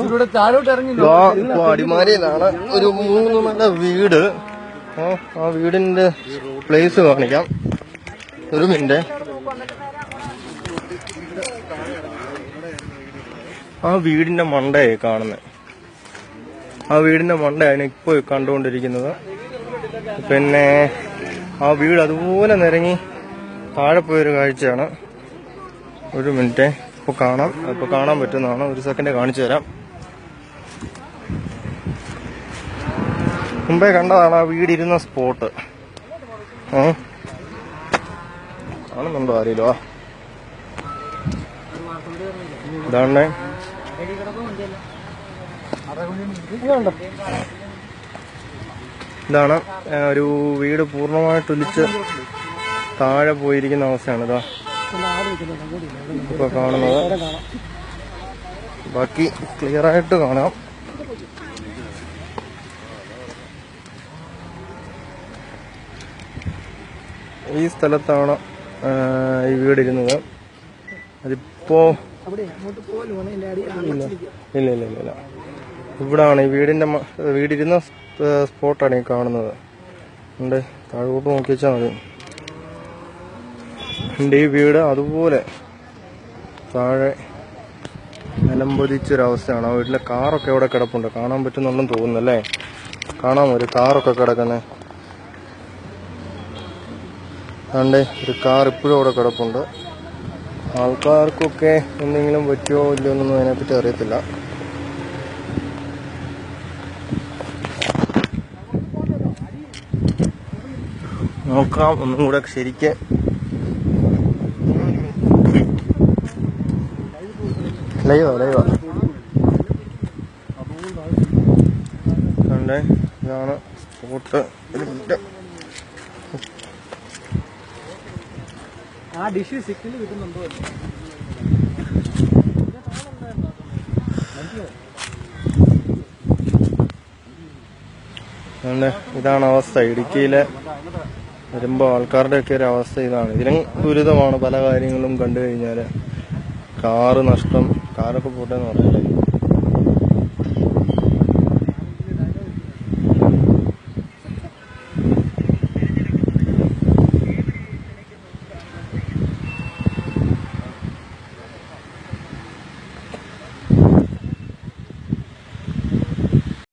ഇവിടെ താഴോട്ട് ഇറങ്ങി ഇതാ ഇപ്പൊ ഒരു മൂന്ന് നല്ല വീട്. ആ, വീടിന്റെ പ്ലേസ് കാണിക്കാം. ഒരു മിനിറ്റ് ആ വീടിന്റെ മണ്ടയായി കാണുന്നത് ആ വീടിന്റെ മണ്ടയാണ് ഇപ്പൊ കണ്ടുകൊണ്ടിരിക്കുന്നത്. പിന്നെ ആ വീട് അതുപോലെ നിരങ്ങി താഴെ പോയൊരു കാഴ്ചയാണ്. ഒരു മിനിറ്റ് ഇപ്പൊ കാണാം. ഇപ്പൊ കാണാൻ പറ്റുന്നതാണ്. ഒരു സെക്കൻഡ് കാണിച്ചു തരാം. മുമ്പേ കണ്ടതാണ് ആ വീടിരുന്ന സ്പോട്ട്. ഏ? കാണുന്നുണ്ടോ അറിയില്ലോ ഇതാണ് ഇതാണ് ഒരു വീട് പൂർണമായിട്ട് ഒലിച്ച് താഴെ പോയിരിക്കുന്ന അവസ്ഥയാണ്. ഇതാ. ഇപ്പൊ കാണുന്നത്. ബാക്കി ക്ലിയർ ആയിട്ട് കാണാം. ഈ സ്ഥലത്താണ് ഈ വീടിരുന്നത്. അതിപ്പോ ഇല്ല. ഇല്ല ഇല്ല ഇല്ല ഇവിടാണ് ഈ വീടിന്റെ വീടിരുന്ന സ്പോട്ടാണ് ഈ കാണുന്നത്. ഉണ്ട്. താഴോട്ട് നോക്കി മതി. ഉണ്ട് ഈ വീട് അതുപോലെ താഴെ നിലംപതിച്ചൊരവസ്ഥയാണ് ആ വീട്ടിലെ കാറൊക്കെ എവിടെ കിടപ്പുണ്ട്? കാണാൻ പറ്റുന്നുണ്ടെന്ന് തോന്നുന്നല്ലേ കാണാം ഒരു കാറൊക്കെ കിടക്കുന്നത് അതുകൊണ്ട് ഒരു കാർ ഇപ്പോഴും അവിടെ കിടപ്പുണ്ട്. ആൾക്കാർക്കൊക്കെ എന്തെങ്കിലും പറ്റുമോ ഇല്ലയോ എന്നൊന്നും അതിനെപ്പറ്റി അറിയത്തില്ല. നോക്കാം ഒന്നും കൂടെ ശരിക്ക് ലൈവാ rồi കണ്ടേ ഇതാണ് സ്പോട്ട് ഒരു മിനിറ്റ് ആ ഡിഷ് കിട്ടുന്നുണ്ടോ? അതുകൊണ്ട് ഇതാണ് അവസ്ഥ. ഇടുക്കിയിലെ വരുമ്പോൾ ആൾക്കാരുടെയൊക്കെ ഒരു അവസ്ഥ ഇതാണ്. ഇതിലും ദുരിതമാണ് പല കാര്യങ്ങളും കണ്ടു കഴിഞ്ഞാൽ കാറ് നഷ്ടം കാറൊക്കെ പോട്ടെന്ന് പറയല്ലേ